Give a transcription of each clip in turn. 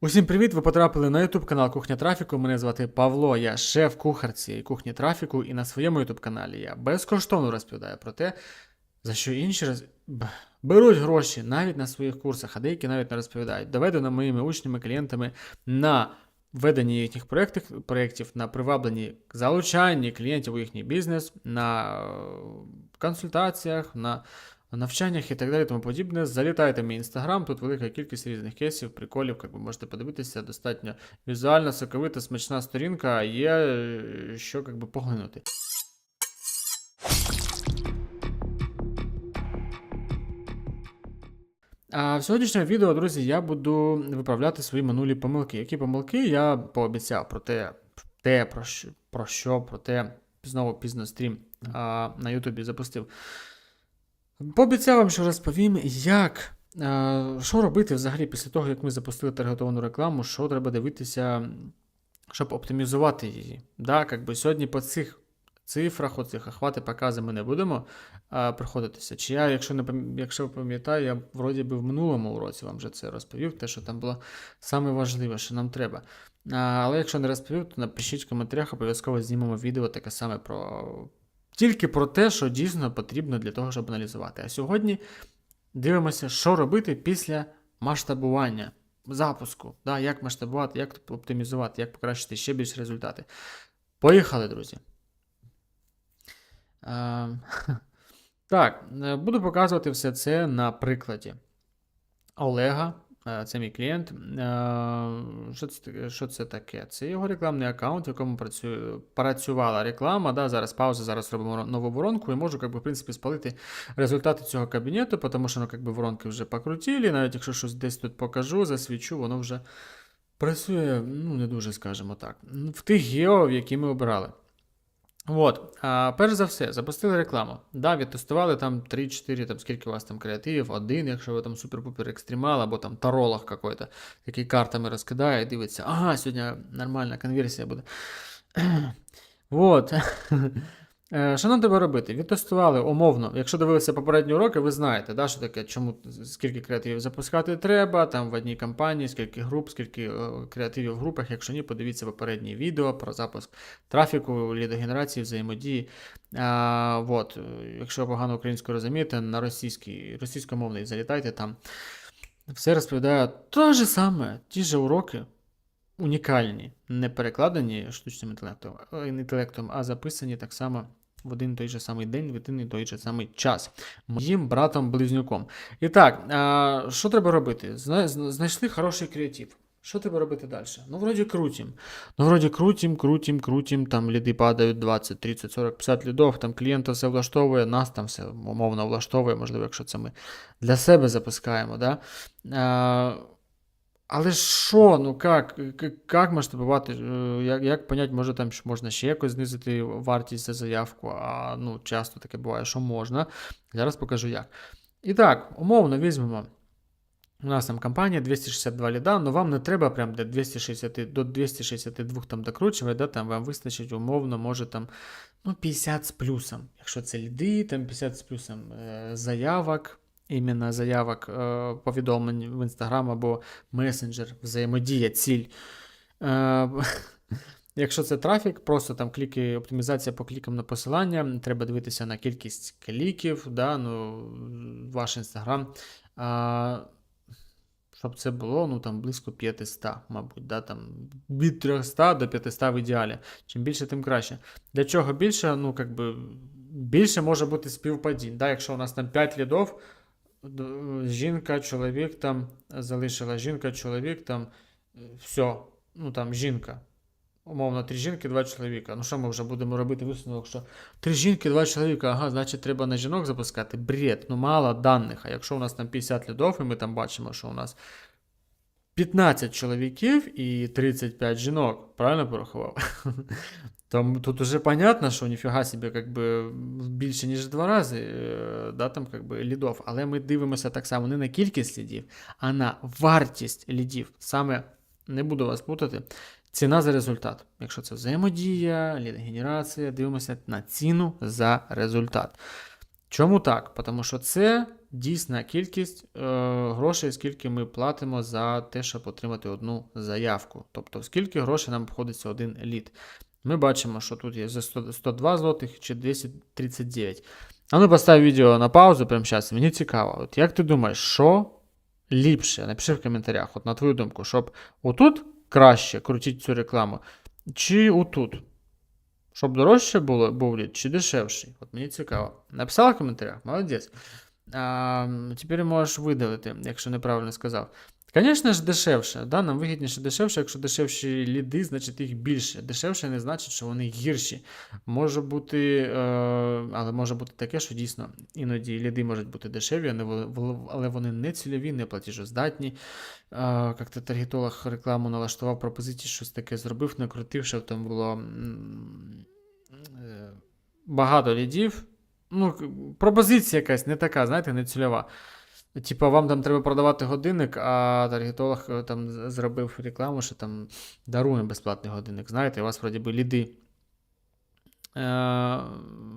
Усім привіт! Ви потрапили на YouTube канал Кухня Трафіку. Мене звати Павло, я шеф-кухар цієї кухні трафіку, і на своєму YouTube каналі я безкоштовно розповідаю про те, за що інші роз... беруть гроші навіть на своїх курсах, а деякі навіть не розповідають. Доведено моїми учнями, клієнтами на веденні їхніх проєктів, проєктів на привабленні залучанні клієнтів у їхній бізнес, на е, консультаціях, на навчаннях і так далі, тому подібне. Залітайте в мій інстаграм, тут велика кількість різних кейсів, приколів, як ви можете подивитися, достатньо візуальна, соковита, смачна сторінка, є е, що як би, поглинути. А в сьогоднішньому відео, друзі, я буду виправляти свої минулі помилки. Які помилки я пообіцяв про те, те про, що, про що, про те, знову пізно стрім а, на Ютубі запустив. Пообіцяв вам, що розповім, як. Що робити взагалі після того, як ми запустили таргетовану рекламу, що треба дивитися, щоб оптимізувати її. Да, как би сьогодні по цих цифрах, оцих охвати покази ми не будемо а, проходитися. Чи я, якщо не якщо пам'ятаю, я вроді би в минулому уроці вам вже це розповів, те, що там було саме важливе, що нам треба. А, але якщо не розповів, то напишіть в коментарях, обов'язково знімемо відео таке саме про тільки про те, що дійсно потрібно для того, щоб аналізувати. А сьогодні дивимося, що робити після масштабування, запуску, да, як масштабувати, як оптимізувати, як покращити ще більш результати. Поїхали, друзі. Е, Так, е, буду показувати все це на прикладі Олега. Е, Це мій клієнт. Е, Що це, що це таке? Це його рекламний аккаунт, в якому працює, працювала реклама. Да, зараз пауза, зараз робимо нову воронку і можу, как би, в принципі, спалити результати цього кабінету, тому що ну, как би, воронки вже покрутили. Навіть якщо щось десь тут покажу, засвічу, воно вже працює, ну, не дуже, скажімо так, в тих гео, які ми обирали. От, а, перш за все, запустили рекламу. Да, відтестували там 3-4, там скільки у вас там креативів, один, якщо ви там супер-пупер екстремал, або там таролог какой-то, який картами розкидає дивиться, ага, сьогодні нормальна конверсія буде. От. Е, Що нам треба робити? Відтестували умовно. Якщо дивилися попередні уроки, ви знаєте, да, що таке, чому скільки креативів запускати треба, там в одній кампанії, скільки груп, скільки е, креативів в групах. Якщо ні, подивіться попередні відео про запуск трафіку, лідогенерації, взаємодії. А, вот. е, Якщо погано українську розумієте, на російський, російськомовний залітайте там. Все розповідає те ж саме, ті ж уроки, унікальні, не перекладені штучним інтелектом, інтелектом, а записані так само в один той же самий день, в один і той же самий час. Моїм братом-близнюком. І так, а, що треба робити? Зна- зна- Знайшли хороший креатив. Що треба робити далі? Ну, вроді крутим. Ну, вроді крутим, крутим, крутим, там ліди падають 20, 30, 40, 50 лідов, там клієнта все влаштовує, нас там все умовно влаштовує, можливо, якщо це ми для себе запускаємо. Да? А, але що, ну як, як масштабувати, Е, як, як понять, може там можна ще якось знизити вартість за заявку, а ну, часто таке буває, що можна. Зараз покажу як. І так, умовно візьмемо. У нас там компанія 262 ліда, але вам не треба прям до 260, до 262 там докручувати, да, там вам вистачить умовно, може там ну, 50 з плюсом. Якщо це ліди, там 50 з плюсом е, заявок, іменно заявок е, повідомлень в Instagram або месенджер, взаємодія, ціль. Е, Якщо це трафік, просто там кліки, оптимізація по клікам на посилання, треба дивитися на кількість кліків, да, ну, ваш інстаграм. Щоб це було ну, там, близько 500, мабуть, да, там, від 300 до 500 в ідеалі. Чим більше, тим краще. Для чого більше? Ну, би, більше може бути співпадінь. Да? Якщо у нас там 5 лідов, жінка, чоловік там залишила жінка, чоловік там все, ну там жінка. Умовно, три жінки, два чоловіка. Ну що ми вже будемо робити висновок, що три жінки, два чоловіка, ага, значить треба на жінок запускати. Бред, ну мало даних. А якщо у нас там 50 лідов, і ми там бачимо, що у нас 15 чоловіків і 35 жінок, правильно порахував? То тут уже понятно, що ніфіга собі как би, більше, ніж два рази е, да, там, как би, лідов. Але ми дивимося так само не на кількість лідів, а на вартість лідів. Саме не буду вас путати. Ціна за результат. Якщо це взаємодія, лідогенерація, дивимося на ціну за результат. Чому так? Тому що це дійсна кількість е, грошей, скільки ми платимо за те, щоб отримати одну заявку. Тобто, скільки грошей нам обходиться один лід. Ми бачимо, що тут є за 100, 102 злотих чи 239. А ну постав відео на паузу прямо зараз. Мені цікаво. От як ти думаєш, що ліпше? Напиши в коментарях, от на твою думку, щоб отут краще крутити цю рекламу, чи отут? Щоб дорожче було, був лід, чи дешевший? От мені цікаво. Написала в коментарях? Молодець. А, тепер можеш видалити, якщо неправильно сказав. Звісно ж, дешевше. Да? Нам вигідніше дешевше, якщо дешевші ліди, значить їх більше. Дешевше не значить, що вони гірші. Може бути, е, але може бути таке, що дійсно іноді ліди можуть бути дешеві, але вони- не цільові, не платіжоздатні. Як то таргетолог рекламу налаштував пропозиції, щось таке зробив, накрутив, щоб там було е, багато лідів. Ну, пропозиція якась не така, знаєте, не цільова. Типа, вам там треба продавати годинник, а таргетолог е, там зробив рекламу, що там дарує безплатний годинник. Знаєте, у вас вроді би ліди. Е,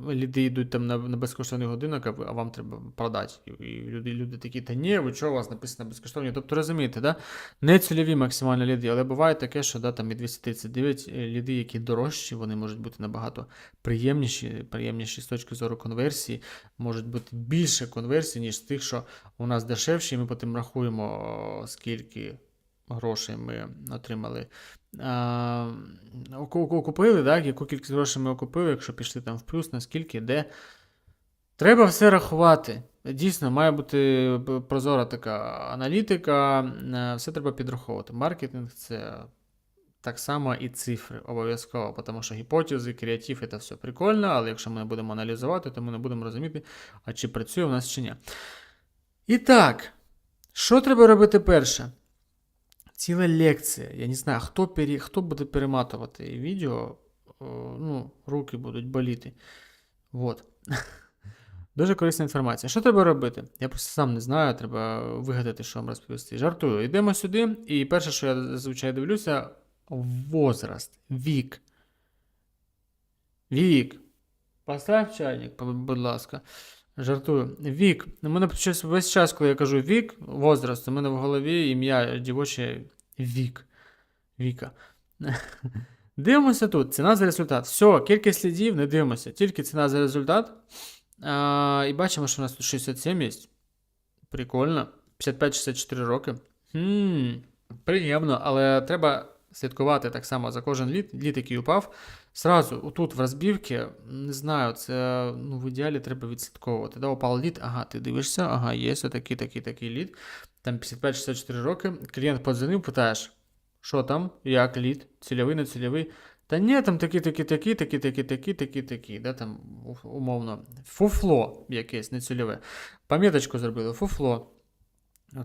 ліди йдуть там на, на безкоштовний годинок, а, вам треба продати. І, люди, люди такі, та ні, ви чого, у вас написано безкоштовні. Тобто розумієте, да? не цільові максимально ліди, але буває таке, що да, там і 239 ліди, які дорожчі, вони можуть бути набагато приємніші, приємніші з точки зору конверсії, можуть бути більше конверсій, ніж тих, що у нас дешевші, і ми потім рахуємо, скільки грошей ми отримали. А, оку- оку- Окупили, так, яку кількість грошей ми окупили, якщо пішли там в плюс, наскільки, де. Треба все рахувати. Дійсно, має бути прозора така аналітика, е, все треба підраховувати. Маркетинг це так само і цифри обов'язково, тому що гіпотези, креатив це все прикольно, але якщо ми не будемо аналізувати, то ми не будемо розуміти, а чи працює у нас чи ні. І так, що треба робити перше? Ціла лекція. Я не знаю, хто, пері... хто буде перематувати відео, ну, руки будуть боліти. Вот. Дуже корисна інформація. Що треба робити? Я просто сам не знаю, треба вигадати, що вам розповісти. Жартую. Йдемо сюди, і перше, що я зазвичай дивлюся, возраст, вік. Вік. Постав чайник, будь ласка. Жартую. Вік. У мене весь час, коли я кажу вік, возраст, у мене в голові ім'я дівоче Вік. Віка. Дивимося тут. Ціна за результат. Все, кількість слідів не дивимося, тільки ціна за результат. А, і бачимо, що у нас тут 67 є. Прикольно. 55-64 роки. Хм, приємно, але треба слідкувати так само за кожен лід, лід, який упав. Сразу, отут в розбівці, не знаю, це ну, в ідеалі треба відслідковувати. Да, упав лід, ага, ти дивишся, ага, є такий, такий, такий лід. Там 55-64 роки. Клієнт подзвонив, питаєш, що там, як лід, цільовий, не цільовий. Та ні, там такі, такі, такі, такі, такі, такі, такі, такі, да, там умовно. Фуфло якесь нецільове. Пам'яточку зробили, фуфло.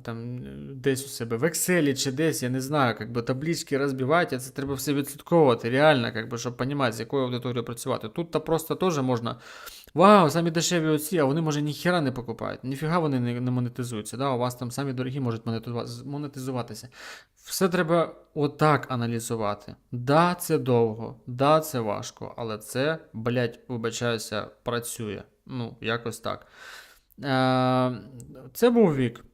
Там е, десь у себе в Excel чи десь, я не знаю, как би таблички розбивати, це треба все відслідковувати, реально, как би, щоб розуміти, з якою аудиторією працювати. Тут то просто теж можна. Вау, самі дешеві оці, а вони, може, ніхіра не покупають. Ніфіга вони не, не монетизуються. Да? У вас там самі дорогі можуть монетизуватися. Все треба отак аналізувати. Да, це довго, да, це важко, але це, блядь, вибачаюся, працює. Ну, якось так. Е, це був вік.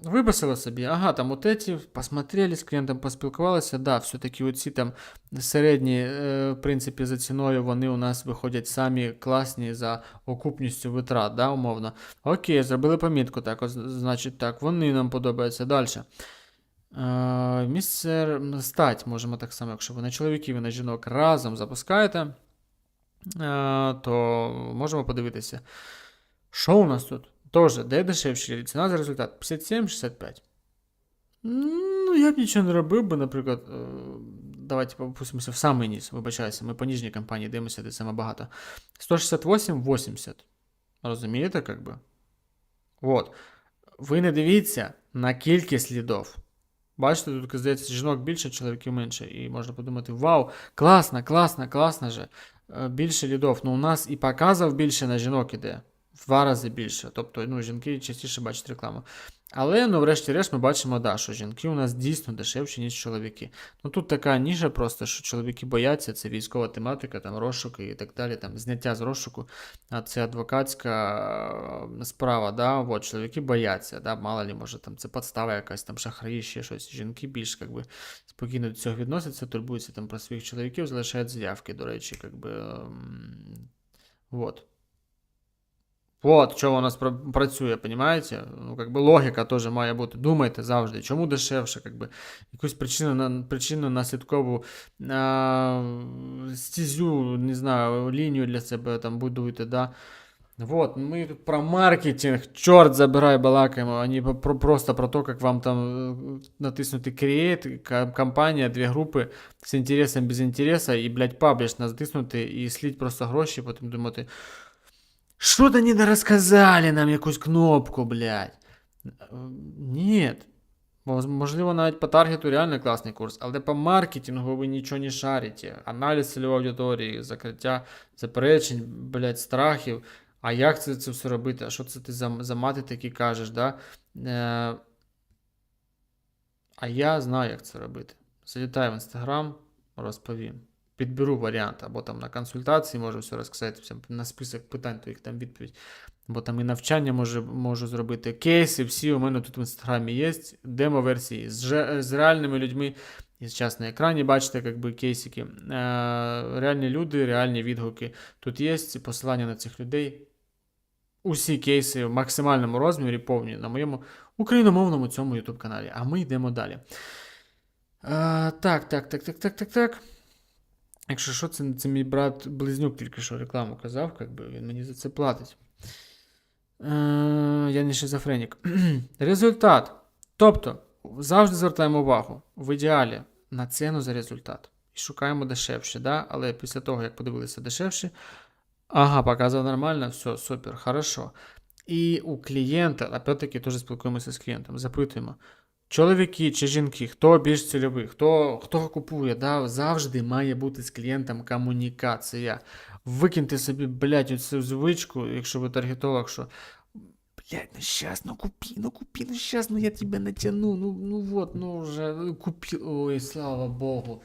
Виписали собі, ага, там от эти, посмотрели, з клієнтом поспілкувалися, да, все-таки оці там середні, е, в принципі, за ціною вони у нас виходять самі класні за окупністю витрат, да, умовно. Окей, зробили помітку, так, значить так, вони нам подобаються далі. Е, місце стать можемо так само, якщо ви на чоловіків і на жінок разом запускаєте, е, то можемо подивитися. Що у нас тут? Тоже, де дешевші? Ціна за результат 57-65. Ну, я б нічого не робив би, наприклад. е, Давайте попустимося в самий низ, вибачаюся, ми по ніжній компанії дивимося, де саме багато. 168-80. Розумієте, як би? От. Ви не дивіться на кількість слідов. Бачите, тут, здається, жінок більше, чоловіків менше. І можна подумати: вау, класно, класно, класно же. Е, Більше лідов. Ну, у нас і показів більше на жінок іде. Два рази більше. Тобто, ну, жінки частіше бачать рекламу. Але, ну, врешті-решт, ми бачимо, да, що жінки у нас дійсно дешевші, ніж чоловіки. Ну тут така ніша просто, що чоловіки бояться, це військова тематика, там розшуки і так далі, там зняття з розшуку, а це адвокатська е, справа, да, от, чоловіки бояться, да, мало ли, може там це подстава якась, там шахраї, ще щось. Жінки більш как би, спокійно до цього відносяться, турбуються там про своїх чоловіків, залишають заявки, до речі, как би, Вот, що у нас працює, понимаете? Ну, как би логіка теж має бути. Думайте завжди, чому дешевше, как би, якусь причину, причину наслідкову а, стезю, не знаю, лінію для себе там будуєте, да. Вот, мы тут про маркетинг, черт забирай, балакаємо, а не про, просто про то, как вам там э, натиснути create, компанія, дві групи з інтересом, без інтереса, і, блядь, пабліш натиснути і слить просто гроші, потім думати, що-то не розказали нам якусь кнопку, блядь. Ні. Можливо, навіть по таргету реально класний курс, але по маркетингу ви нічого не шарите. Аналіз цільової аудиторії, закриття заперечень, блядь, страхів. А як це, це все робити? А що це ти за, за мати такі кажеш, да? Е, а я знаю, як це робити. Залітаю в інстаграм, розповім. Підберу варіант, або там на консультації можу все розказати, на список питань, то їх там відповідь. Бо там і навчання можу, можу зробити. Кейси всі у мене тут в інстаграмі є, демо-версії з, з реальними людьми. І зараз на екрані бачите, як би кейсики. Е, реальні люди, реальні відгуки. Тут є посилання на цих людей. Усі кейси в максимальному розмірі повні на моєму україномовному цьому YouTube каналі. А ми йдемо далі. Е, так, так, так, так, так, так, так. Якщо що, це, це мій брат Близнюк тільки що рекламу казав, як би він мені за це платить. Е, я не шизофренік. результат. Тобто, завжди звертаємо увагу в ідеалі на ціну за результат. І шукаємо дешевше, да? але після того, як подивилися дешевше, ага, показав нормально, все, супер, хорошо. І у клієнта, опять-таки, теж спілкуємося з клієнтом, запитуємо, чоловіки чи жінки, хто більш цільовий, хто, хто купує, да? завжди має бути з клієнтом комунікація. Викиньте собі, блядь, оцю звичку, якщо ви таргетолог, що Блядь, ну щас, ну купи, ну купи, ну щас, ну я тебе натягну, ну, ну вот, ну вже купі. Ой, слава богу.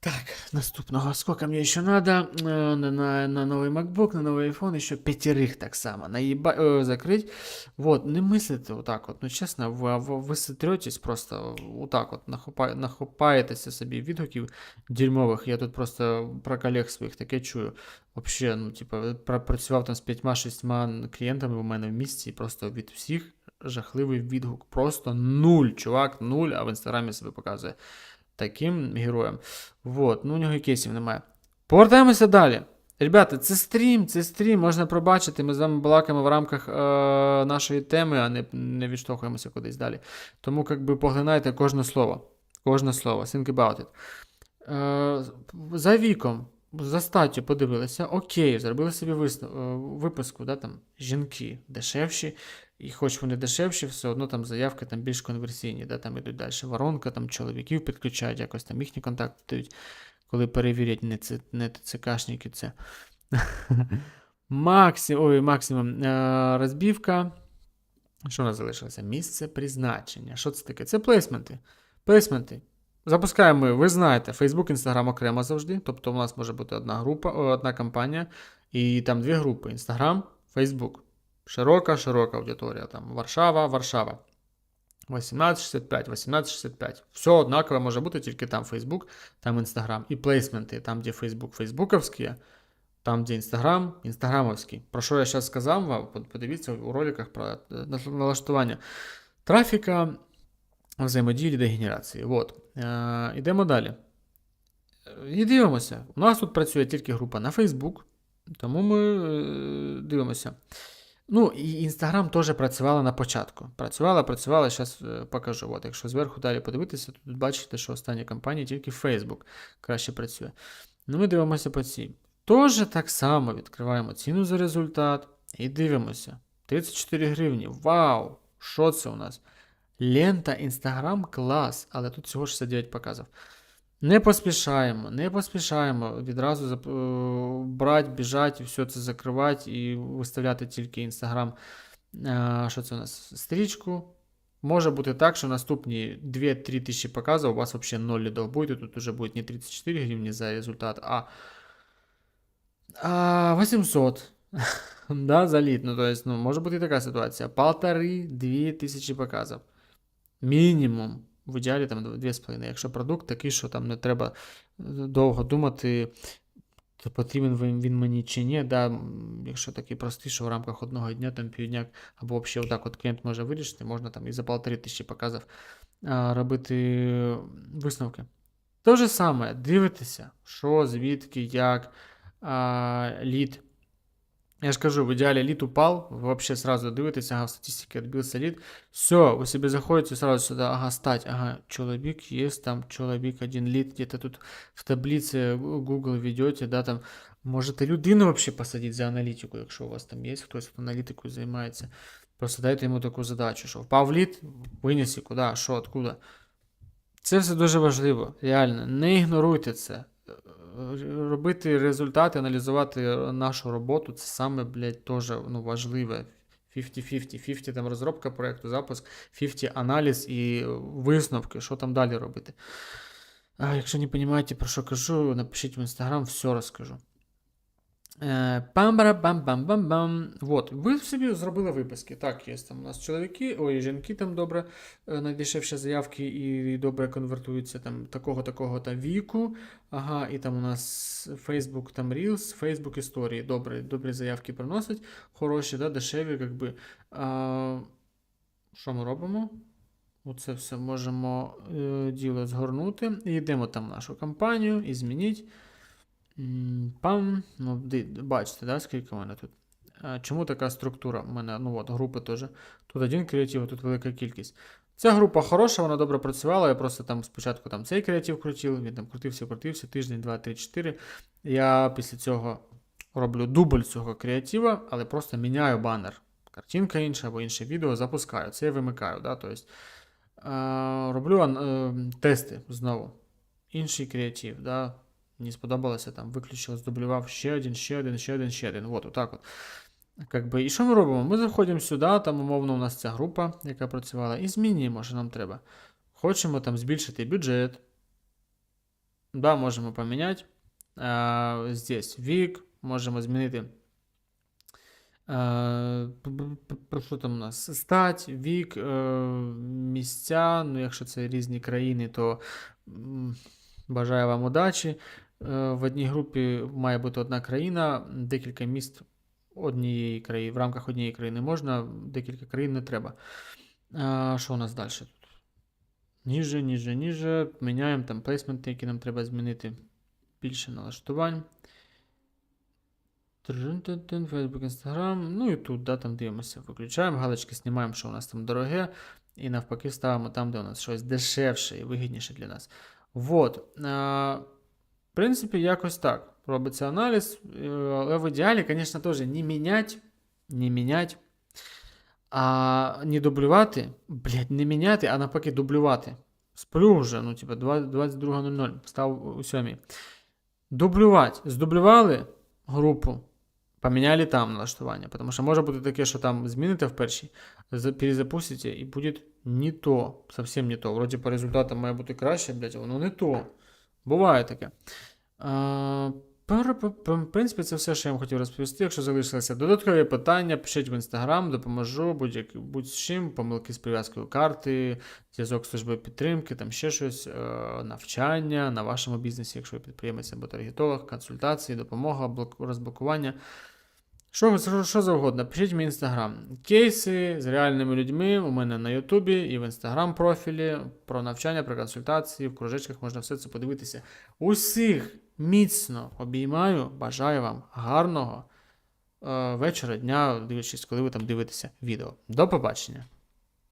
Так, наступного. Сколько мне еще надо? Э, На, на, на новый MacBook, на новый iPhone, еще пятерых так само. Наеба... э, закрыть. Вот, не мыслите вот так вот. Ну, чесно, ви, ви, ви сотретесь просто вот так от, нахопа... нахопаєтеся собі відгуків дерьмових. Я тут просто про колег своїх таке чую. Вообще, ну, типа, пра- працював там з п'ятьма-шістьма клієнтами у мене в місті, і просто від всіх жахливий відгук. Просто нуль, чувак, нуль, а в інстаграмі себе показує таким героєм. Вот, ну у нього і кейсів немає. Повертаємося далі. Ребята, це стрім, це стрім, можна пробачити. Ми з вами балакаємо в рамках е, нашої теми, а не, не відштовхуємося кудись далі. Тому, як би, поглинайте кожне слово. Кожне слово. Think about it. Е, за віком, за статтю подивилися, окей, зробили собі висну, е, виписку, да, там, жінки дешевші, і хоч вони дешевші, все одно там заявки там більш конверсійні, да, там ідуть далі. Воронка, там чоловіків підключають, якось там їхні контакти дають, коли перевірять не, це, не ТЦКшники це. Максим, ой, максимум е, розбівка. Що у нас залишилося? Місце призначення. Що це таке? Це плейсменти. Плейсменти. Запускаємо ви знаєте, Facebook, Instagram окремо завжди. Тобто у нас може бути одна група, одна кампанія, і там дві групи: Instagram, Facebook. Широка, широка аудиторія. Там Варшава, Варшава. 1865, 1865. Все однаково може бути, тільки там Facebook, там Instagram. І плейсменти, там, де Facebook, фейсбуковські, там, де Instagram, інстаграмовський. Про що я зараз сказав вам, подивіться у роликах про е, налаштування трафіка, взаємодії лідогенерації. Вот. Е, далі. І дивимося. У нас тут працює тільки група на Facebook, тому ми е, дивимося. Ну, і Інстаграм теж працювала на початку. Працювала, працювала, зараз покажу. От, якщо зверху далі подивитися, то тут бачите, що останні кампанії тільки Facebook краще працює. Ну, ми дивимося по цій. Теж так само відкриваємо ціну за результат і дивимося. 34 гривні. Вау! Що це у нас? Лента Instagram клас, але тут всього 69 показів. Не поспішаємо, не поспішаємо відразу е, брати, біжати, все це закривати і виставляти тільки Instagram. Е, Що це у нас? Стрічку. Може бути так, що наступні 2-3 тисячі показів у вас взагалі 0 лідов буде. Тут уже буде не 34 гривні за результат, а, а 800. да, за лід. Ну, то есть, ну, може бути така ситуація. Полтори-дві тисячі показів. Мінімум. В ідеалі там 2,5. Якщо продукт такий, що там не треба е, довго думати, то потрібен він, мені чи ні. Да, якщо такий простий, що в рамках одного дня, там півдня, або взагалі отак от клієнт може вирішити, можна там і за полтори тисячі показів робити висновки. Те ж саме, дивитеся, що, звідки, як лід. Я ж кажу, в ідеалі лід упал, ви вообще сразу дивитесь, ага, в статистике отбился лид. Все, вы себе заходите сразу сюда, ага, стать, ага, человек есть, там человек один лид, где-то тут в таблице Google ведете, да, там, можете людину вообще посадити за аналітику, якщо у вас там є хтось, хто аналітикою займається. Просто дайте йому таку задачу, що впав лід, винеси, куди, що, откуда. Це все дуже важливо, реально. Не ігноруйте це. Робити результати, аналізувати нашу роботу це саме, блядь, теж ну, важливе. 50-50. 50 там розробка проєкту, запуск, 50 аналіз і висновки, що там далі робити. А якщо не розумієте, про що кажу, напишіть в інстаграм, все розкажу. Е, Пам-бара-бам-бам-бам-бам. Вот, ви собі зробили виписки. Так, є там у нас чоловіки, ой, жінки там добре, е, найдешевші заявки і добре конвертуються там такого такого та віку. Ага, і там у нас Facebook там Reels, Facebook історії. Добре, добрі заявки приносять, хороші, да, дешеві, якби. А, що ми робимо? Оце все можемо е, діло згорнути. І йдемо там в нашу компанію і змініть. Пам, ну, бачите, да, скільки в мене тут. Чому така структура? У мене, ну от, групи теж. Тут один креатив, а тут велика кількість. Ця група хороша, вона добре працювала. Я просто там спочатку там цей креатив крутив, він там крутився, крутився, тиждень, два, три, чотири. Я після цього роблю дубль цього креатива, але просто міняю банер. Картинка інша або інше відео запускаю. Це я вимикаю. Да? Тобто, е, роблю е, тести знову. Інший креатив. Да? Не сподобалося, там виключив, здублював ще один, ще один, ще один, ще один. От, отак от. Как би, і що ми робимо? Ми заходимо сюди, там умовно у нас ця група, яка працювала, і змінюємо, що нам треба. Хочемо там збільшити бюджет. Да, можемо поміняти. А, здесь вік, можемо змінити. А, п- п- п- п- що там у нас? Стать, вік, е, місця. Ну, якщо це різні країни, то бажаю вам удачі. Е, В одній групі має бути одна країна, декілька міст однієї країни. В рамках однієї країни можна, декілька країн не треба. А, що у нас далі? Ніже, ніже, ніже. Міняємо там плейсменти, які нам треба змінити. Більше налаштувань. Facebook, Instagram. Ну і тут, да, там дивимося. Виключаємо, галочки знімаємо, що у нас там дороге. І навпаки ставимо там, де у нас щось дешевше і вигідніше для нас. Вот. В принципі, якось так. Робиться аналіз. е, Але в ідеалі, звісно, теж не міняти, не міняти, а не дублювати. Блять, не міняти, а навпаки дублювати. Сплю вже, ну, типа, 22.00, став у 7. Дублювати. Здублювали групу, поміняли там налаштування. Тому що може бути таке, що там зміните в першій, перезапустите, і буде не то, совсем не то. Вроді по результатам має бути краще, блядь, воно не то. Буває таке. В принципі, це все, що я вам хотів розповісти. Якщо залишилися додаткові питання, пишіть в інстаграм, допоможу, будь-як- будь-з чим, помилки з прив'язкою карти, зв'язок служби підтримки, там ще щось, е, навчання на вашому бізнесі, якщо ви підприємець або таргетолог, консультації, допомога, блок- розблокування. Що, що, що завгодно, пишіть мій інстаграм. Кейси з реальними людьми у мене на Ютубі і в інстаграм профілі про навчання, про консультації, в кружечках можна все це подивитися. Усіх міцно обіймаю, бажаю вам гарного е, вечора, дня, дивлячись, коли ви там дивитеся відео. До побачення!